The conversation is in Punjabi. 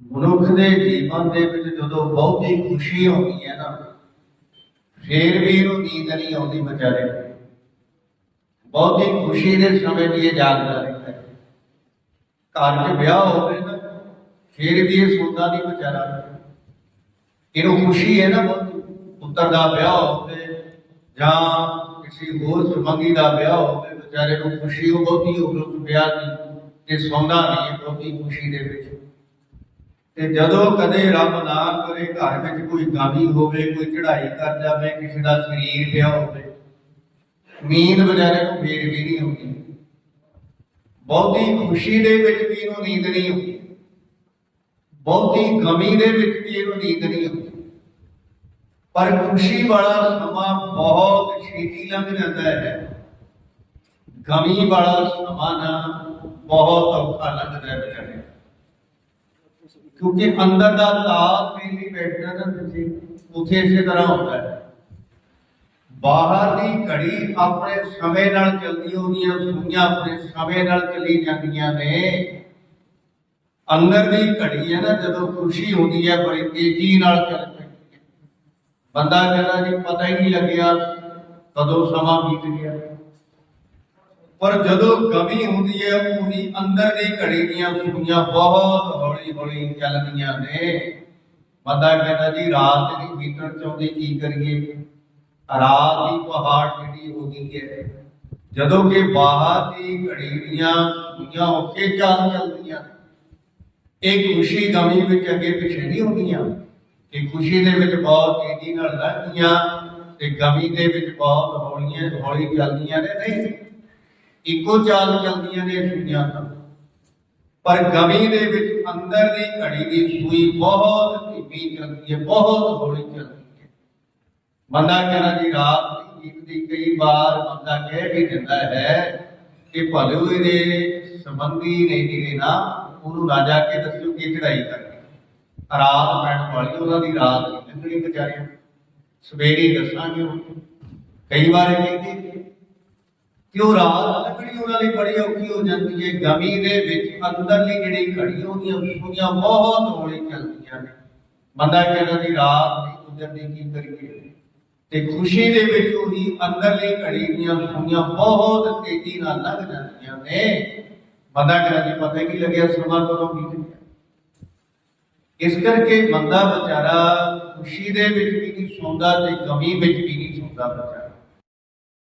ਮਨੁੱਖ ਦੇ ਜੀਵਨ ਦੇ ਵਿੱਚ ਜਦੋਂ ਬਹੁਤੀ ਖੁਸ਼ੀ ਆਉਂਦੀ ਹੈ ਨਾ, ਫੇਰ ਵੀ ਉਹ ਨੀਂਦ ਨਹੀਂ ਆਉਂਦੀ ਵਿਚਾਰੇ ਬਹੁਤੀ ਖੁਸ਼ੀ ਦੇ ਸਮੇਂ ਵੀ ਇਹ ਜਾਗਦਾ ਰਹਿੰਦਾ ਹੈ। ਘਰ 'ਚ ਵਿਆਹ ਹੋਵੇ ਨਾ, ਫੇਰ ਵੀ ਇਹ ਸੌਂਦਾ ਨਹੀਂ ਵਿਚਾਰਾ। ਇਹਨੂੰ ਖੁਸ਼ੀ ਹੈ ਨਾ ਬਹੁਤ, ਪੁੱਤਰ ਦਾ ਵਿਆਹ ਹੋਵੇ ਜਾਂ ਕਿਸੇ ਹੋਰ ਸੰਬੰਧੀ ਦਾ ਵਿਆਹ ਹੋਵੇ, ਵਿਚਾਰੇ ਨੂੰ ਖੁਸ਼ੀ ਉਹ ਬਹੁਤੀ ਹੋਵੇ ਵਿਆਹ ਦੀ ਤੇ ਸੌਂਦਾ ਨਹੀਂ ਬਹੁਤੀ ਖੁਸ਼ੀ ਦੇ ਵਿੱਚ। ਤੇ ਜਦੋਂ ਕਦੇ ਰੱਬ ਨਾ ਕਰੇ, ਘਰ ਵਿੱਚ ਕੋਈ ਗਾਮੀ ਹੋਵੇ, ਕੋਈ ਚੜ੍ਹਾਈ ਕਰ ਜਾਵੇ, ਕਿਸੇ ਦਾ ਸਰੀਰ ਪਿਆ ਹੋਵੇ ਨੀਂਦ ਵਿਚਾਰੇ ਨੂੰ ਫੇਰ ਵੀ ਨਹੀਂ ਆਉਂਦੀ। ਬਹੁਤੀ ਖੁਸ਼ੀ ਦੇ ਵਿੱਚ ਵੀ ਇਹਨੂੰ ਨੀਂਦ ਨਹੀਂ ਆਉਂਦੀ। ਬਹੁਤੀ ਗਮੀ ਦੇ ਵਿੱਚ ਵੀ ਇਹਨੂੰ ਨੀਂਦ ਨਹੀਂ ਆਉਂਦੀ। ਪਰ ਖੁਸ਼ੀ ਵਾਲਾ ਸਮਾਂ ਬਹੁਤ ਛੇਤੀ ਲੰਘ ਜਾਂਦਾ ਹੈ। ਗਮੀ ਵਾਲਾ ਸਮਾਂ ਨਾ ਬਹੁਤ ਔਖਾ ਲੰਘਦਾ ਹੈ ਵਿਚਾਰੇ ਨੂੰ। ਕਿਉਂਕਿ ਅੰਦਰ ਦਾ ਤਾਪ ਵੀ ਨਹੀਂ ਬੈਠਦਾ ਨਾ ਤੁਸੀਂ ਉਥੇ ਇਸੇ ਤਰ੍ਹਾਂ ਹੁੰਦਾ ਹੈ। ਬਾਹਰ ਦੀ ਘੜੀ ਆਪਣੇ ਸਮੇਂ ਨਾਲ ਚੱਲਦੀ ਹੁੰਦੀਆਂ ਸੂਈਆਂ ਆਪਣੇ ਸਮੇਂ ਨਾਲ ਚੱਲੀ ਜਾਂਦੀਆਂ ਨੇ। ਅੰਦਰ ਦੀ ਘੜੀ ਹੈ ਨਾ, ਜਦੋਂ ਖੁਸ਼ੀ ਹੁੰਦੀ ਹੈ, ਬੜੀ ਤੇਜ਼ੀ ਨਾਲ ਚੱਲ ਪੈਂਦੀ ਹੈ। ਬੰਦਾ ਕਹਿੰਦਾ ਜੀ, ਪਤਾ ਹੀ ਨਹੀਂ ਲੱਗਿਆ ਕਦੋਂ ਸਮਾਂ ਬੀਤ ਗਿਆ। ਪਰ ਜਦੋਂ ਗਮੀ ਹੁੰਦੀ ਹੈ ਉਹੀ ਅੰਦਰ ਦੀ ਘੜੀ ਦੀਆਂ ਸੂਈਆਂ ਬਹੁਤ ਹੌਲੀ ਹੌਲੀ ਚੱਲਦੀਆਂ ਨੇ। ਬੰਦਾ ਕਹਿੰਦਾ ਜੀ, ਰਾਤ ਨਹੀਂ ਬੀਤਣ ਚਾਹੁੰਦੀ ਕੀ ਕਰੀਏ? ਰਾਤ ਦੀ ਪਹਾੜ ਜਿਹੜੀ ਹੋ ਗਈ ਹੈ, ਜਦੋਂ ਕਿ ਬਾਹਰ ਦੀ ਘੜੀ ਦੀਆਂ ਸੂਈਆਂ ਉੱਥੇ ਚੱਲ ਚੱਲਦੀਆਂ ਇਹ ਖੁਸ਼ੀ ਗਮੀ ਵਿੱਚ ਅੱਗੇ ਪਿੱਛੇ ਨਹੀਂ ਹੁੰਦੀਆਂ। ਇਹ ਖੁਸ਼ੀ ਦੇ ਵਿੱਚ ਬਹੁਤ ਤੇਜ਼ੀ ਨਾਲ ਲੰਘਦੀਆਂ ਤੇ ਗਮੀ ਦੇ ਵਿੱਚ ਬਹੁਤ ਹੌਲੀਆਂ ਹੌਲੀ ਚੱਲਦੀਆਂ ਨੇ ਨਹੀਂ ਇੱਕੋ ਚਾਲ ਚੱਲਦੀਆਂ ਨੇ ਸੂਈਆਂ ਤਾਂ। ਪਰ ਗਮੀ ਦੇ ਵਿੱਚ ਅੰਦਰ ਦੀ ਘੜੀ ਦੀ ਸੂਈ ਬਹੁਤ ਧੀਮੀ ਚੱਲਦੀ ਹੈ, ਬਹੁਤ ਹੌਲੀ ਚੱਲਦੀ ਹੈ। ਬੰਦਾ ਕਹਿੰਦਾ ਜੀ, ਰਾਤ ਦੀ ਨੀਂਦ ਦੀ ਕਈ ਵਾਰ ਬੰਦਾ ਕਹਿ ਵੀ ਦਿੰਦਾ ਹੈ ਕਿ ਭਲੇ ਦੇ ਸੰਬੰਧੀ ਨਹੀਂ ਜਿਹੜੇ ਨਾ, ਉਹਨੂੰ ਰਾਜਾ ਕੇ ਦੱਸਿਓ ਕਿ ਚੜਾਈ ਕਰਨੀ ਰਾਤ ਪੈਣ ਵਾਲੀ ਉਹਨਾਂ ਦੀ ਰਾਤ ਨਹੀਂ ਲੰਘਣੀ ਵਿਚਾਰਿਆਂ ਸਵੇਰੇ ਦੱਸਾਂਗੇ ਉਹਨੂੰ। ਕਈ ਵਾਰ ਕਹਿੰਦੇ ਕਿ ਉਹ ਰਾਤ ਉਹਨਾਂ ਲਈ ਬੜੀ ਔਖੀ ਹੋ ਜਾਂਦੀ ਹੈ। ਗਮੀ ਦੇ ਵਿੱਚ ਅੰਦਰਲੀ ਜਿਹੜੀ ਘੜੀ ਉਹਦੀਆਂ ਸੂਈਆਂ ਬਹੁਤ ਹੌਲੀ ਚੱਲਦੀਆਂ ਨੇ। ਬੰਦਾ ਕਹਿੰਦਾ ਜੀ ਰਾਤ ਦੀ ਗੁਜ਼ਰਦੀ ਕੀ ਕਰੀਏ? ਤੇ ਖੁਸ਼ੀ ਦੇ ਵਿੱਚ ਉਹੀ ਅੰਦਰਲੀ ਘੜੀ ਦੀਆਂ ਸੂਈਆਂ ਬਹੁਤ ਤੇਜ਼ੀ ਨਾਲ ਲੰਘ ਜਾਂਦੀਆਂ ਨੇ। ਬੰਦਾ ਕਹਿੰਦਾ ਜੀ ਪਤਾ ਕੀ ਲੱਗਿਆ ਸਮਾਂ ਕਦੋਂ ਬੀਤ ਗਿਆ। ਇਸ ਕਰਕੇ ਬੰਦਾ ਵਿਚਾਰਾ ਖੁਸ਼ੀ ਦੇ ਵਿੱਚ ਵੀ ਨਹੀਂ ਸੌਂਦਾ ਤੇ ਗਮੀ ਵਿੱਚ ਵੀ ਨਹੀਂ ਸੌਂਦਾ ਵਿਚਾਰਾ।